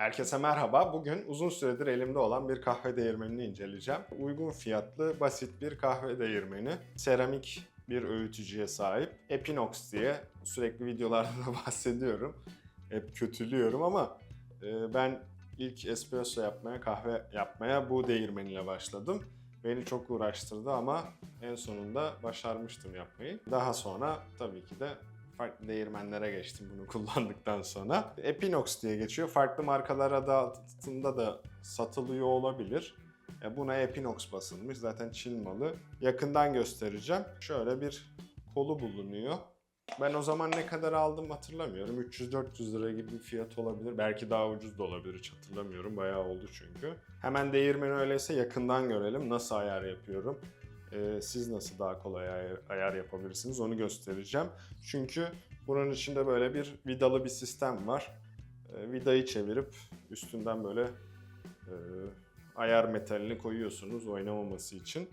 Herkese merhaba. Bugün uzun süredir elimde olan bir kahve değirmenini inceleyeceğim. Uygun fiyatlı, basit bir kahve değirmeni. Seramik bir öğütücüye sahip. Epinox diye sürekli videolarda da bahsediyorum. Hep kötülüyorum ama e, ben ilk espresso yapmaya, kahve yapmaya bu değirmeniyle başladım. Beni çok uğraştırdı ama en sonunda başarmıştım yapmayı. Daha sonra tabii ki de farklı değirmenlere geçtim bunu kullandıktan sonra. Epinox diye geçiyor. Farklı markalar adı altında da satılıyor olabilir. E, Buna Epinox basılmış. Zaten Çin malı. Yakından göstereceğim. Şöyle bir kolu bulunuyor. Ben o zaman ne kadar aldım hatırlamıyorum. 300-400 lira gibi bir fiyat olabilir. Belki daha ucuz da olabilir hiç hatırlamıyorum. Bayağı oldu çünkü. Hemen değirmeni öyleyse yakından görelim. Nasıl ayar yapıyorum. Ee, siz nasıl daha kolay ayar, ayar yapabilirsiniz onu göstereceğim. Çünkü bunun içinde böyle bir vidalı bir sistem var. Ee, vidayı çevirip üstünden böyle e, ayar metalini koyuyorsunuz oynamaması için.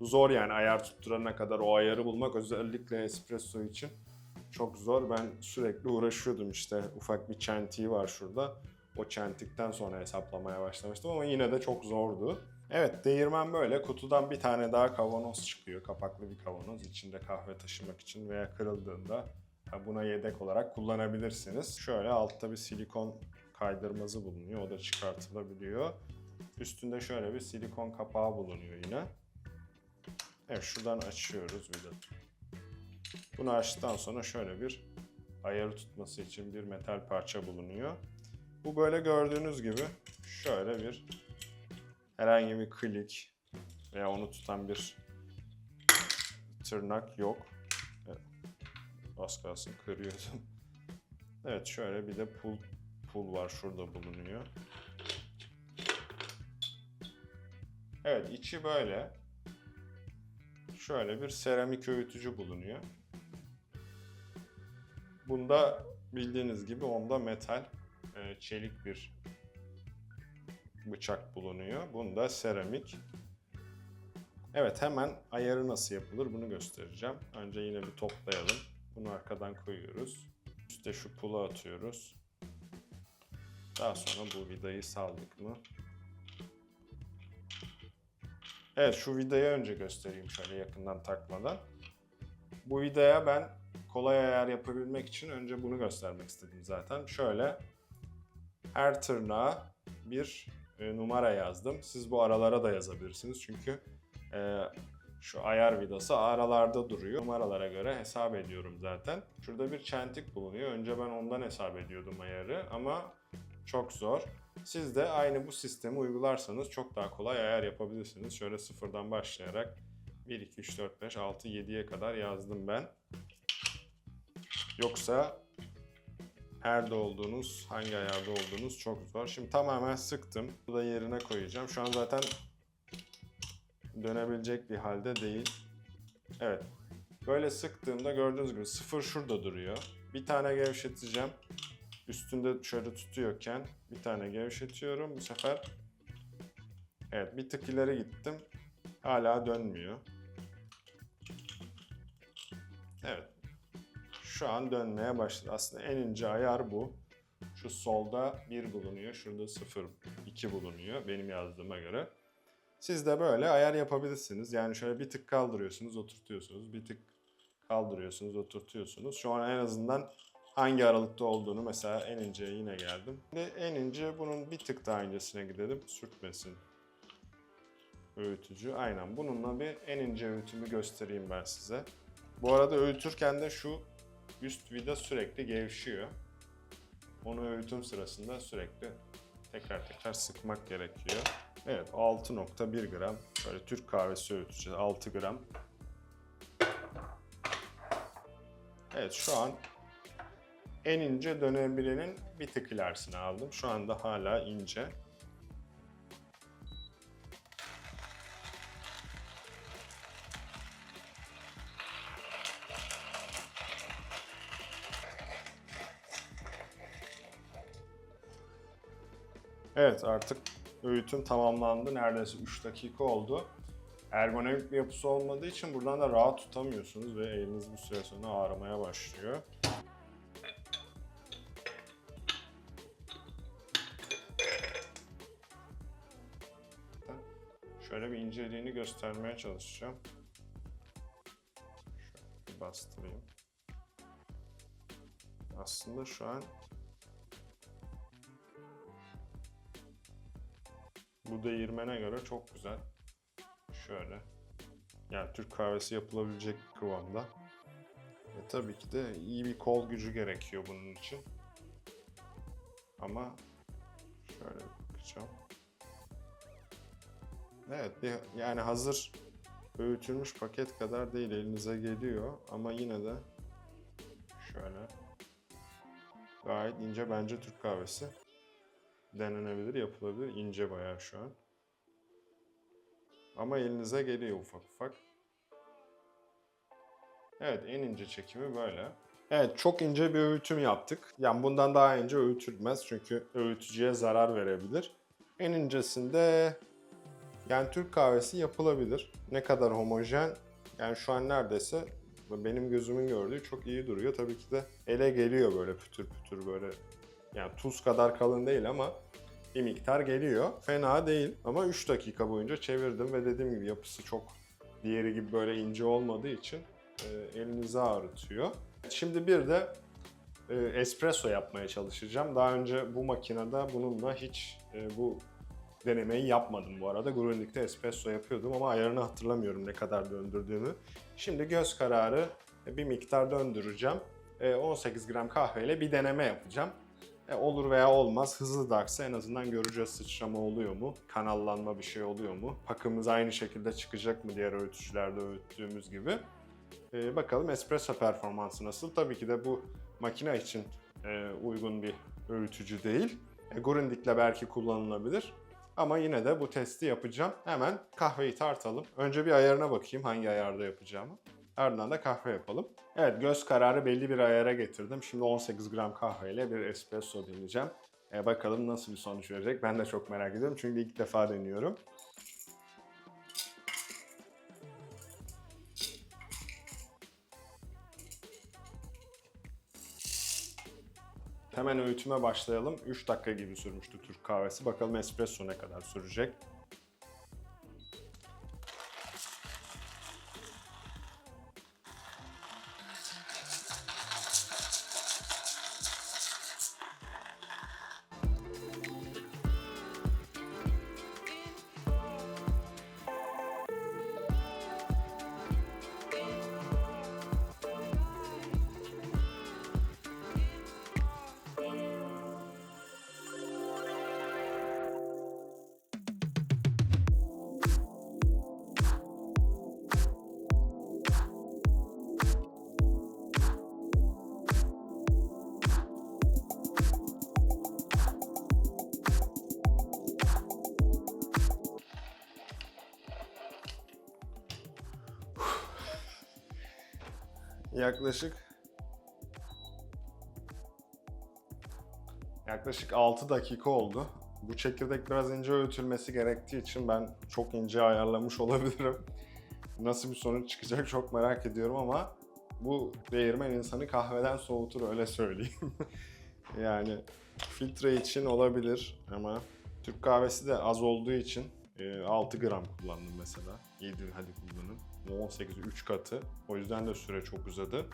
Zor yani ayar tutturana kadar o ayarı bulmak özellikle espresso için çok zor. Ben sürekli uğraşıyordum işte ufak bir çentiği var şurada. O çentikten sonra hesaplamaya başlamıştım ama yine de çok zordu. Evet değirmen böyle. Kutudan bir tane daha kavanoz çıkıyor. Kapaklı bir kavanoz. içinde kahve taşımak için veya kırıldığında buna yedek olarak kullanabilirsiniz. Şöyle altta bir silikon kaydırmazı bulunuyor. O da çıkartılabiliyor. Üstünde şöyle bir silikon kapağı bulunuyor yine. Evet şuradan açıyoruz bir de. Bunu açtıktan sonra şöyle bir ayarı tutması için bir metal parça bulunuyor. Bu böyle gördüğünüz gibi şöyle bir herhangi bir klik veya onu tutan bir tırnak yok. Evet. Az kalsın kırıyordum. Evet şöyle bir de pul pul var şurada bulunuyor. Evet içi böyle. Şöyle bir seramik öğütücü bulunuyor. Bunda bildiğiniz gibi onda metal, e, çelik bir bıçak bulunuyor. Bunda seramik. Evet hemen ayarı nasıl yapılır bunu göstereceğim. Önce yine bir toplayalım. Bunu arkadan koyuyoruz. Üste şu pulu atıyoruz. Daha sonra bu vidayı saldık mı? Evet şu vidayı önce göstereyim şöyle yakından takmadan. Bu vidaya ben kolay ayar yapabilmek için önce bunu göstermek istedim zaten. Şöyle her tırnağa bir numara yazdım. Siz bu aralara da yazabilirsiniz çünkü e, şu ayar vidası aralarda duruyor. Numaralara göre hesap ediyorum zaten. Şurada bir çentik bulunuyor. Önce ben ondan hesap ediyordum ayarı ama çok zor. Siz de aynı bu sistemi uygularsanız çok daha kolay ayar yapabilirsiniz. Şöyle sıfırdan başlayarak 1, 2, 3, 4, 5, 6, 7'ye kadar yazdım ben. Yoksa nerede olduğunuz, hangi ayarda olduğunuz çok zor. Şimdi tamamen sıktım. Bu da yerine koyacağım. Şu an zaten dönebilecek bir halde değil. Evet. Böyle sıktığımda gördüğünüz gibi sıfır şurada duruyor. Bir tane gevşeteceğim. Üstünde şöyle tutuyorken bir tane gevşetiyorum. Bu sefer evet bir tık ileri gittim. Hala dönmüyor. Şu an dönmeye başladı. Aslında en ince ayar bu. Şu solda 1 bulunuyor. Şurada 0, 2 bulunuyor benim yazdığıma göre. Siz de böyle ayar yapabilirsiniz. Yani şöyle bir tık kaldırıyorsunuz, oturtuyorsunuz. Bir tık kaldırıyorsunuz, oturtuyorsunuz. Şu an en azından hangi aralıkta olduğunu mesela en inceye yine geldim. Şimdi en ince bunun bir tık daha incesine gidelim. Sürtmesin öğütücü. Aynen bununla bir en ince öğütümü göstereyim ben size. Bu arada öğütürken de şu üst vida sürekli gevşiyor. Onu öğütüm sırasında sürekli tekrar tekrar sıkmak gerekiyor. Evet 6.1 gram. Böyle Türk kahvesi öğüteceğiz. 6 gram. Evet şu an en ince dönebilenin bir tık ilerisine aldım. Şu anda hala ince. Evet artık öğütüm tamamlandı. Neredeyse 3 dakika oldu. Ergonomik bir yapısı olmadığı için buradan da rahat tutamıyorsunuz ve eliniz bu süre sonra ağrımaya başlıyor. Şöyle bir inceliğini göstermeye çalışacağım. Şöyle bir bastırayım. Aslında şu an bu değirmene göre çok güzel. Şöyle. Yani Türk kahvesi yapılabilecek kıvamda. E tabii ki de iyi bir kol gücü gerekiyor bunun için. Ama şöyle bakacağım. Evet, bir, yani hazır öğütülmüş paket kadar değil elinize geliyor ama yine de şöyle gayet ince bence Türk kahvesi denenebilir, yapılabilir. ince bayağı şu an. Ama elinize geliyor ufak ufak. Evet, en ince çekimi böyle. Evet, çok ince bir öğütüm yaptık. Yani bundan daha ince öğütülmez çünkü öğütücüye zarar verebilir. En incesinde yani Türk kahvesi yapılabilir. Ne kadar homojen yani şu an neredeyse benim gözümün gördüğü çok iyi duruyor. Tabii ki de ele geliyor böyle pütür pütür böyle yani tuz kadar kalın değil ama bir miktar geliyor. Fena değil ama 3 dakika boyunca çevirdim ve dediğim gibi yapısı çok diğeri gibi böyle ince olmadığı için e, elinizi ağrıtıyor. Şimdi bir de e, espresso yapmaya çalışacağım. Daha önce bu makinede bununla hiç e, bu denemeyi yapmadım bu arada. Grundig'de espresso yapıyordum ama ayarını hatırlamıyorum ne kadar döndürdüğümü. Şimdi göz kararı e, bir miktar döndüreceğim. E, 18 gram kahveyle bir deneme yapacağım. E, olur veya olmaz. Hızlı da aksa en azından göreceğiz sıçrama oluyor mu? Kanallanma bir şey oluyor mu? Pakımız aynı şekilde çıkacak mı diğer öğütücülerde öğüttüğümüz gibi. E, bakalım espresso performansı nasıl? Tabii ki de bu makine için e, uygun bir öğütücü değil. E, Grundig'le belki kullanılabilir. Ama yine de bu testi yapacağım. Hemen kahveyi tartalım. Önce bir ayarına bakayım hangi ayarda yapacağımı. Ardından da kahve yapalım. Evet göz kararı belli bir ayara getirdim. Şimdi 18 gram kahveyle bir espresso deneyeceğim. E, bakalım nasıl bir sonuç verecek. Ben de çok merak ediyorum çünkü ilk defa deniyorum. Hemen öğütüme başlayalım. 3 dakika gibi sürmüştü Türk kahvesi. Bakalım espresso ne kadar sürecek. Yaklaşık yaklaşık 6 dakika oldu. Bu çekirdek biraz ince öğütülmesi gerektiği için ben çok ince ayarlamış olabilirim. Nasıl bir sonuç çıkacak çok merak ediyorum ama bu değirmen insanı kahveden soğutur öyle söyleyeyim. yani filtre için olabilir ama Türk kahvesi de az olduğu için e, 6 gram kullandım mesela. 7 hadi kullanın. 18 3 katı. O yüzden de süre çok uzadı.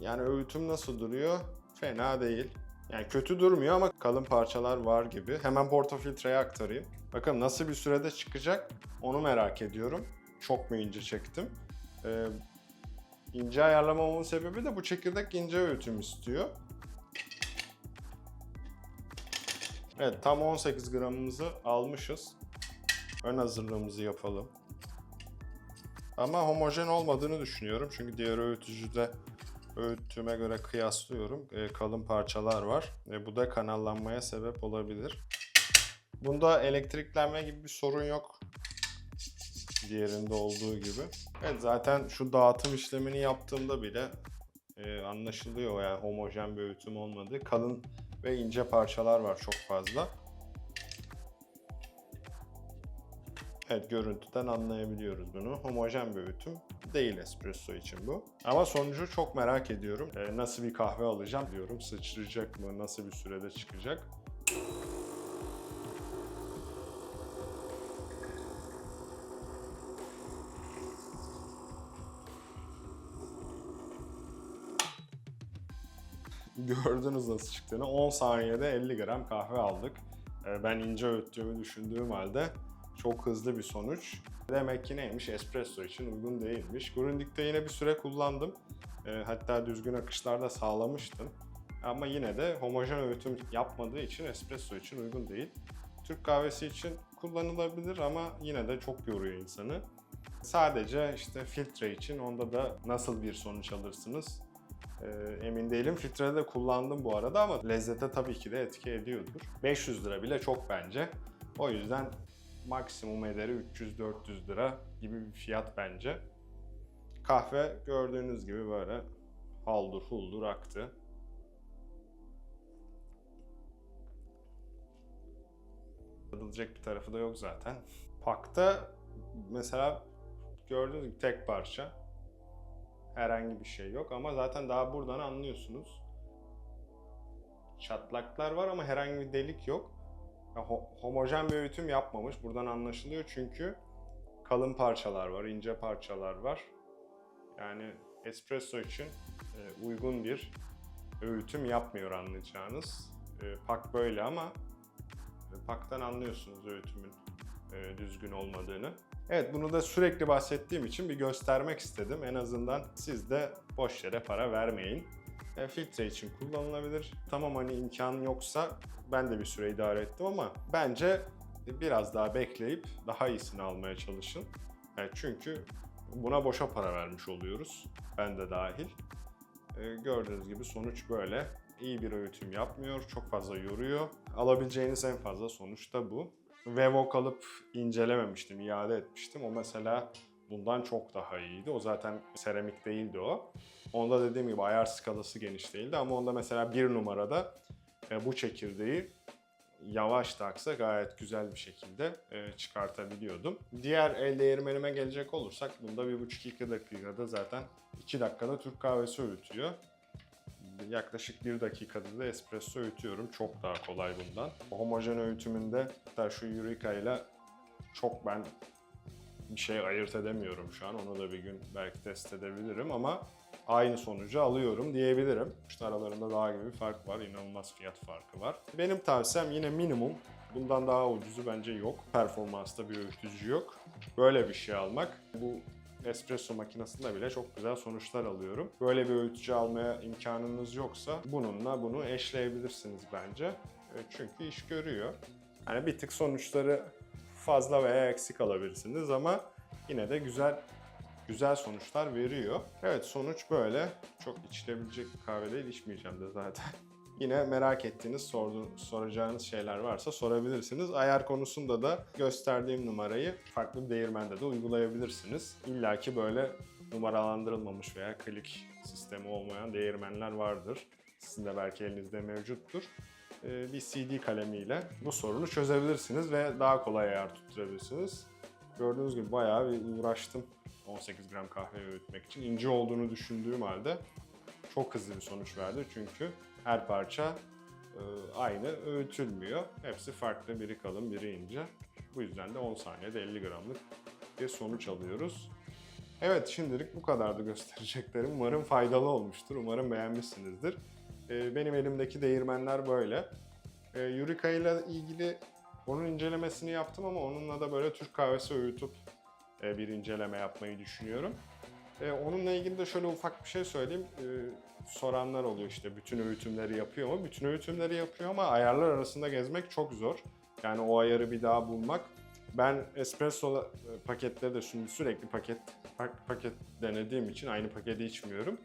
Yani öğütüm nasıl duruyor? Fena değil. Yani kötü durmuyor ama kalın parçalar var gibi. Hemen portafiltreye aktarayım. Bakalım nasıl bir sürede çıkacak onu merak ediyorum. Çok mu ince çektim? Ee, ince ayarlamamın sebebi de bu çekirdek ince öğütüm istiyor. Evet tam 18 gramımızı almışız. Ön hazırlığımızı yapalım. Ama homojen olmadığını düşünüyorum. Çünkü diğer öğütücüde öğüttüğüme göre kıyaslıyorum. E, kalın parçalar var. E, bu da kanallanmaya sebep olabilir. Bunda elektriklenme gibi bir sorun yok. Diğerinde olduğu gibi. Evet zaten şu dağıtım işlemini yaptığımda bile e, anlaşılıyor yani homojen bir öğütüm olmadı. Kalın ve ince parçalar var çok fazla. Evet görüntüden anlayabiliyoruz bunu. Homojen bir öğütüm değil espresso için bu. Ama sonucu çok merak ediyorum. Ee, nasıl bir kahve alacağım diyorum. Sıçrayacak mı? Nasıl bir sürede çıkacak? Gördünüz nasıl çıktığını. 10 saniyede 50 gram kahve aldık. E, ben ince öğüttüğümü düşündüğüm halde çok hızlı bir sonuç. Demek ki neymiş? Espresso için uygun değilmiş. Grundig'de yine bir süre kullandım. Ee, Hatta düzgün akışlarda sağlamıştım. Ama yine de homojen öğütüm yapmadığı için espresso için uygun değil. Türk kahvesi için kullanılabilir ama yine de çok yoruyor insanı. Sadece işte filtre için onda da nasıl bir sonuç alırsınız ee, emin değilim. Filtre de kullandım bu arada ama lezzete tabii ki de etki ediyordur. 500 lira bile çok bence. O yüzden maksimum ederi 300-400 lira gibi bir fiyat bence. Kahve gördüğünüz gibi böyle haldur huldur aktı. Tadılacak bir tarafı da yok zaten. Pakta mesela gördüğünüz gibi tek parça. Herhangi bir şey yok ama zaten daha buradan anlıyorsunuz. Çatlaklar var ama herhangi bir delik yok. Homojen bir öğütüm yapmamış. Buradan anlaşılıyor çünkü kalın parçalar var, ince parçalar var. Yani espresso için e, uygun bir öğütüm yapmıyor anlayacağınız. E, pak böyle ama e, paktan anlıyorsunuz öğütümün düzgün olmadığını. Evet bunu da sürekli bahsettiğim için bir göstermek istedim. En azından siz de boş yere para vermeyin. E, filtre için kullanılabilir. Tamam hani imkan yoksa ben de bir süre idare ettim ama bence biraz daha bekleyip daha iyisini almaya çalışın. E, çünkü buna boşa para vermiş oluyoruz. Ben de dahil. E, gördüğünüz gibi sonuç böyle. İyi bir öğütüm yapmıyor, çok fazla yoruyor. Alabileceğiniz en fazla sonuç da bu. Vevok alıp incelememiştim, iade etmiştim. O mesela bundan çok daha iyiydi. O zaten seramik değildi o. Onda dediğim gibi ayar skalası geniş değildi ama onda mesela bir numarada e, bu çekirdeği yavaş taksa gayet güzel bir şekilde e, çıkartabiliyordum. Diğer el değirmenime gelecek olursak bunda 1,5-2 dakikada zaten 2 dakikada Türk kahvesi öğütüyor. Yaklaşık 1 dakikada da espresso öğütüyorum. Çok daha kolay bundan. Homojen öğütümünde hatta şu Eureka ile çok ben bir şey ayırt edemiyorum şu an. Onu da bir gün belki test edebilirim ama aynı sonucu alıyorum diyebilirim. İşte aralarında daha gibi bir fark var. İnanılmaz fiyat farkı var. Benim tavsiyem yine minimum. Bundan daha ucuzu bence yok. Performansta bir öğütücü yok. Böyle bir şey almak. Bu espresso makinesinde bile çok güzel sonuçlar alıyorum. Böyle bir öğütücü almaya imkanınız yoksa bununla bunu eşleyebilirsiniz bence. E, Çünkü iş görüyor. Yani bir tık sonuçları fazla veya eksik alabilirsiniz ama yine de güzel güzel sonuçlar veriyor. Evet sonuç böyle. Çok içilebilecek bir kahve değil. içmeyeceğim de zaten. Yine merak ettiğiniz, sordu, soracağınız şeyler varsa sorabilirsiniz. Ayar konusunda da gösterdiğim numarayı farklı bir değirmende de uygulayabilirsiniz. İlla ki böyle numaralandırılmamış veya klik sistemi olmayan değirmenler vardır. Sizin de belki elinizde mevcuttur. Ee, Bir CD kalemiyle bu sorunu çözebilirsiniz ve daha kolay ayar tutturabilirsiniz. Gördüğünüz gibi bayağı bir uğraştım 18 gram kahve öğütmek için. İnce olduğunu düşündüğüm halde çok hızlı bir sonuç verdi çünkü her parça e, aynı öğütülmüyor. Hepsi farklı, biri kalın, biri ince. Bu yüzden de 10 saniyede 50 gramlık bir sonuç alıyoruz. Evet şimdilik bu kadardı göstereceklerim. Umarım faydalı olmuştur. Umarım beğenmişsinizdir. E, Benim elimdeki değirmenler böyle. Eureka ile ilgili onun incelemesini yaptım ama onunla da böyle Türk kahvesi öğütüp bir inceleme yapmayı düşünüyorum. E, onunla ilgili de şöyle ufak bir şey söyleyeyim. E, soranlar oluyor işte bütün öğütümleri yapıyor mu? Bütün öğütümleri yapıyor ama ayarlar arasında gezmek çok zor. Yani o ayarı bir daha bulmak. Ben espresso e, paketleri de şimdi sürekli paket pak- paket denediğim için aynı paketi içmiyorum.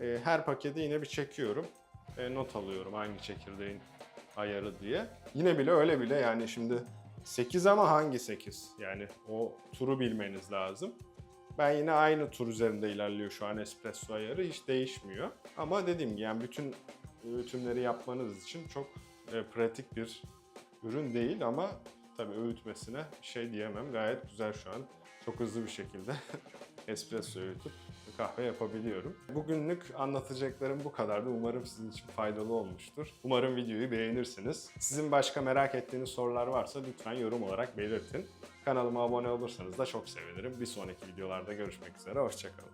E, her paketi yine bir çekiyorum. E, not alıyorum hangi çekirdeğin ayarı diye. Yine bile öyle bile yani şimdi 8 ama hangi 8? Yani o turu bilmeniz lazım. Ben yine aynı tur üzerinde ilerliyor şu an espresso ayarı hiç değişmiyor. Ama dediğim gibi yani bütün öğütümleri yapmanız için çok e, pratik bir ürün değil ama tabii öğütmesine şey diyemem. Gayet güzel şu an. Çok hızlı bir şekilde espresso öğütüp kahve yapabiliyorum. Bugünlük anlatacaklarım bu kadardı. Umarım sizin için faydalı olmuştur. Umarım videoyu beğenirsiniz. Sizin başka merak ettiğiniz sorular varsa lütfen yorum olarak belirtin. Kanalıma abone olursanız da çok sevinirim. Bir sonraki videolarda görüşmek üzere. Hoşçakalın.